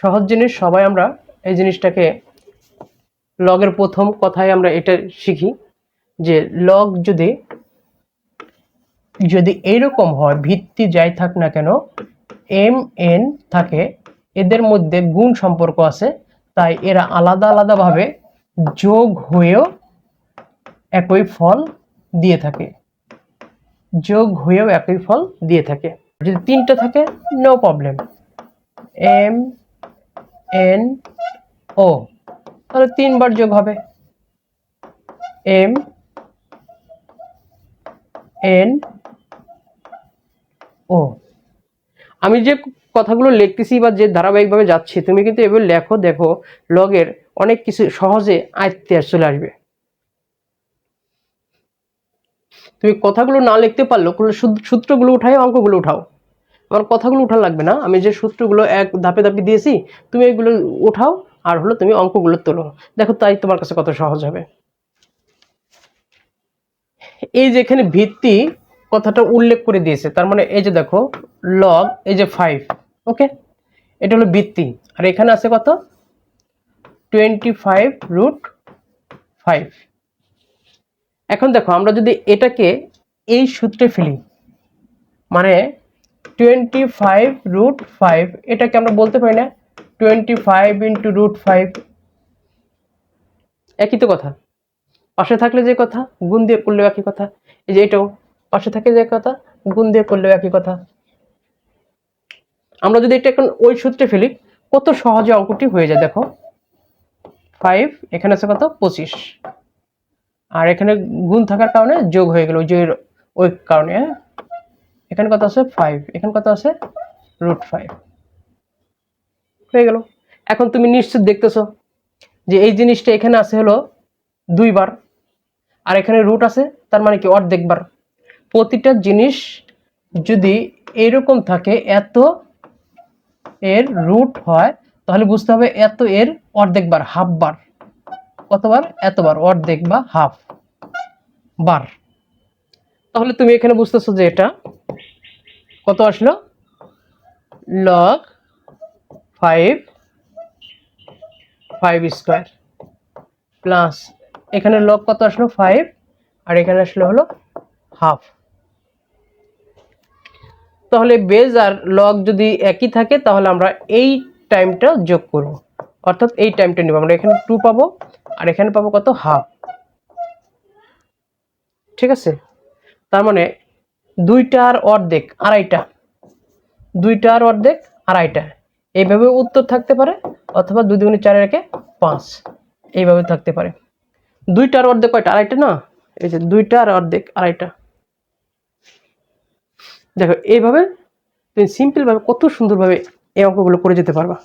সহজ জিনিস, সবাই আমরা এই জিনিসটাকে লগের প্রথম কথায় আমরা এটা শিখি যে লগ যদি যদি এইরকম হয়, ভিত্তি যাই থাক না কেন এম এন থাকে, এদের মধ্যে গুণ সম্পর্ক আছে, তাই এরা আলাদা আলাদাভাবে যোগ হয়েও একই ফল দিয়ে থাকে। যোগ হয়েও একই ফল দিয়ে থাকে। যদি তিনটা থাকে no problem M N, O. তাহলে তিনবার যোগ হবে। M, N, O. আমি যে কথাগুলো লিখতেছি বা যে ধারাবাহিকভাবে যাচ্ছি, তুমি কিন্তু এবার লেখো, দেখো, লগের অনেক কিছু সহজে আয়ত্তে চলে আসবে। তুমি কথাগুলো না লিখতে পারলেও সূত্রগুলো উঠাই অঙ্কগুলো উঠাও। আমার কথাগুলো উঠা লাগবে না। আমি যে সূত্রগুলো এক ধাপে ধাপে দিয়েছি, তুমি এগুলো উঠাও, আর হলো তুমি অঙ্কগুলো তোলো। দেখো তাই তোমার কাছে কত সহজ হবে। এই যে এখানে ভিত্তি কথাটা উল্লেখ করে দিয়েছে, তার মানে এই যে দেখো লগ এই যে ফাইভ ওকে এটা হলো ভিত্তি। আর এখানে আছে কত? টোয়েন্টি ফাইভ রুট ফাইভ এখন দেখো, আমরা যদি এটাকে এই সূত্রে ফেলি মানে টোয়েন্টি ফাইভ রুট ফাইভ এটাকে আমরা বলতে পারি না twenty five into root five একই তো কথা। পাশে থাকলে যে কথা, গুণ দিয়ে করলেও একই কথা। এই যে এটাও পাশে থাকে যে কথা, গুণ দিয়ে করলেও একই কথা। আমরা যদি এটা এখন ওই সূত্রে ফেলি, কত সহজে অঙ্কটি হয়ে যায় দেখো। ফাইভ এখানে আছে কত? পঁচিশ। আর এখানে গুণ থাকার কারণে যোগ হয়ে গেল যে ওই কারণে হ্যাঁ? এখানে কত আছে? ফাইভ এখানে কত আছে? রুট ফাইভ হয়ে গেল। এখন তুমি নিশ্চিত দেখতেছো যে এই জিনিসটা এখানে আছে হলো দুইবার। আর এখানে রুট আছে, তার মানে কি অর্ধেকবার প্রতিটা জিনিস যদি এরকম থাকে, এত এর রুট হয়, তাহলে বুঝতে হবে এত এর অর্ধেকবার হাফ বার। কতবার? এতবার, অর্ধেক বা হাফ বার। তাহলে তুমি এখানে বুঝতেছো যে এটা কত আসলো? Log five five square plus এখানে লগ কত আসলো? ফাইভ আর এখানে আসলো হলো হাফ তাহলে বেজ আর লগ যদি একই থাকে, তাহলে আমরা এই টাইমটা যোগ করব। অর্থাৎ এই টাইমটা নেব। আমরা এখানে টু পাবো, আর এখানে পাবো কত? হাফ ঠিক আছে? তার মানে দুইটার অর্ধেক আড়াইটা। দুইটার অর্ধেক আড়াইটা। এইভাবে উত্তর থাকতে পারে, অথবা দুই দুগুণে চারে রেখে পাঁচ। এইভাবে থাকতে পারে। দুইটার অর্ধেক কয়টা? আড়াইটা না? এই যে দুইটার অর্ধেক আড়াইটা। দেখো, এইভাবে তুমি সিম্পলভাবে কত সুন্দরভাবে এই অঙ্কগুলো করে যেতে পারবা।